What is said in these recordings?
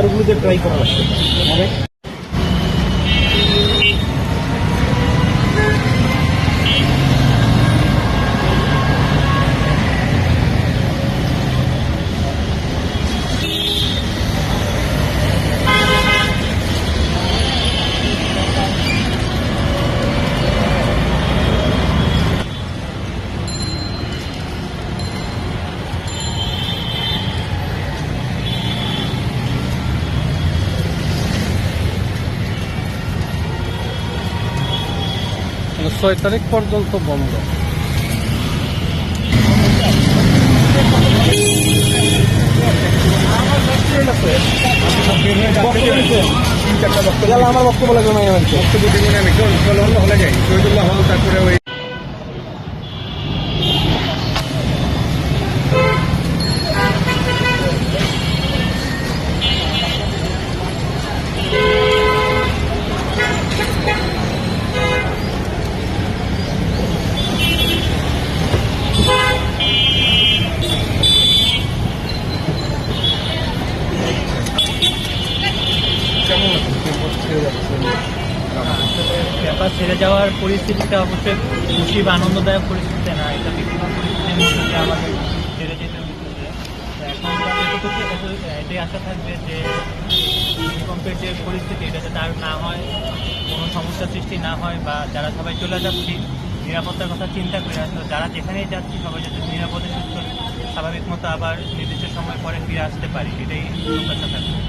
ব্যাপারগুলোতে ট্রাই করা লাগছে ছয় তারিখ পর্যন্ত বন্ধ। আমার বক্তব্য লাগবে না বক্তব্য দিবেন আমি চল হলে যাই। শহীদুল্লাহ হল তারপরে ওই ব্যাপার ছেড়ে যাওয়ার পরিস্থিতিটা অবশ্যই খুশি বা আনন্দদায়ক পরিস্থিতি না, এটা বিভিন্ন পরিস্থিতির মধ্যে যেতে এটাই আশা থাকবে যে ভূমিকম্পের যে পরিস্থিতি, এটা যাতে আর না হয়, কোনো সমস্যা সৃষ্টি না হয় বা যারা সবাই চলে যাচ্ছি, নিরাপত্তার কথা চিন্তা করে আসলে যারা যেখানেই যাচ্ছি, সবাই যাতে নিরাপদে, সুস্থ, স্বাভাবিক মতো আবার নির্দিষ্ট সময় পরে ফিরে আসতে পারি, এটাই প্রত্যাশা থাকবে।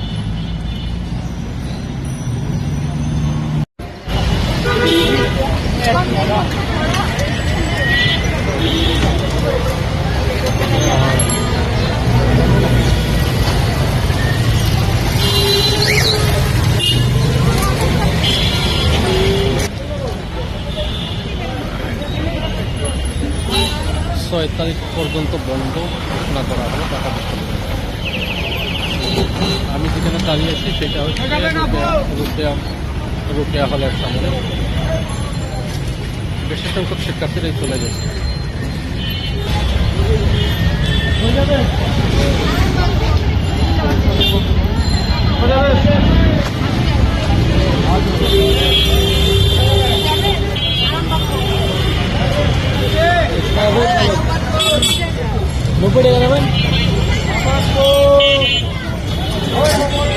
ছয় তারিখ পর্যন্ত বন্ধ ঘোষণা করা হলো ঢাকা বিশ্ববিদ্যালয় আমি যেখানে দাঁড়িয়ে আছি সেটা হচ্ছে রোকেয়া রোকেয়া হলের সামনে। বেশি সংখ্যক শিক্ষার্থীরাই চলে গেছে। Passou! Oi, Romão!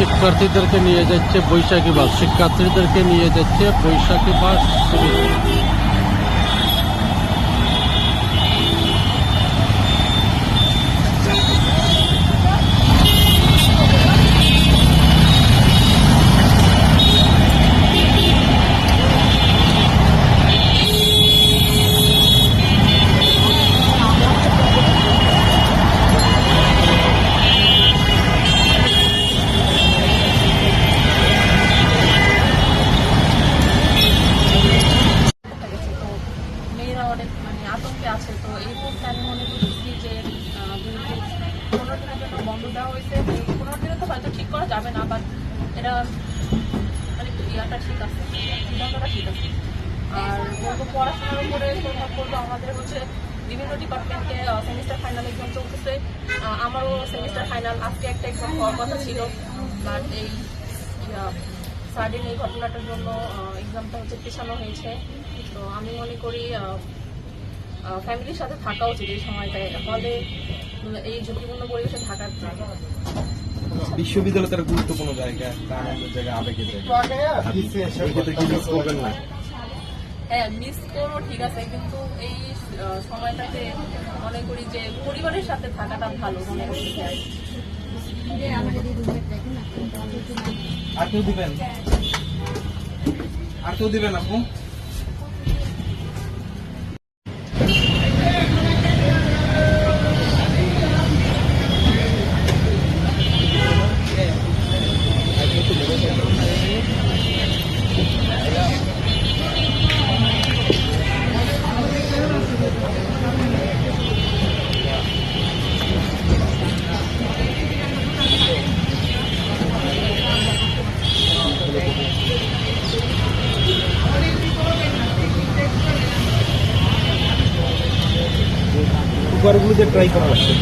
শিক্ষার্থীদেরকে নিয়ে যাচ্ছে বৈশাখী বাস। শিক্ষার্থীদেরকে নিয়ে যাচ্ছে বৈশাখী বাস। মুহূর্তে আমি মনে করছি যে পনেরো দিনের জন্য বন্ধ দেওয়া হয়েছে পনেরো দিনে তো হয়তো ঠিক করা যাবে না বাট এটা মানে ইয়াটা ঠিক আছে ঠিক আছে। আর বলব পড়াশোনার উপরে প্রভাব আমাদের হচ্ছে বিভিন্ন ডিপার্টমেন্টে সেমিস্টার ফাইনাল এক্সাম চলতেছে। আমারও সেমিস্টার ফাইনাল আজকে একটা এক্সাম হওয়ার কথা ছিল বাট এই সার্ডিন এই ঘটনাটার জন্য এক্সামটা হচ্ছে পেছানো হয়েছে। তো আমি মনে করি ফ্যামিলির সাথে থাকা উচিত এই সময়টায় ফলে এই ঝুঁকিপূর্ণ পরিবেশে থাকার বিশ্ববিদ্যালয় তার গুরুত্বপূর্ণ জায়গা আনন্দের আবেগের না? হ্যাঁ মিস করব ঠিক আছে কিন্তু এই সময়টাতে মনে করি যে পরিবারের সাথে থাকাটা ভালো মনে আর আর কেউ দিবেন? আর কেউ দিবেন আপু? উপরগুলোতে ট্রাই করা লাগছে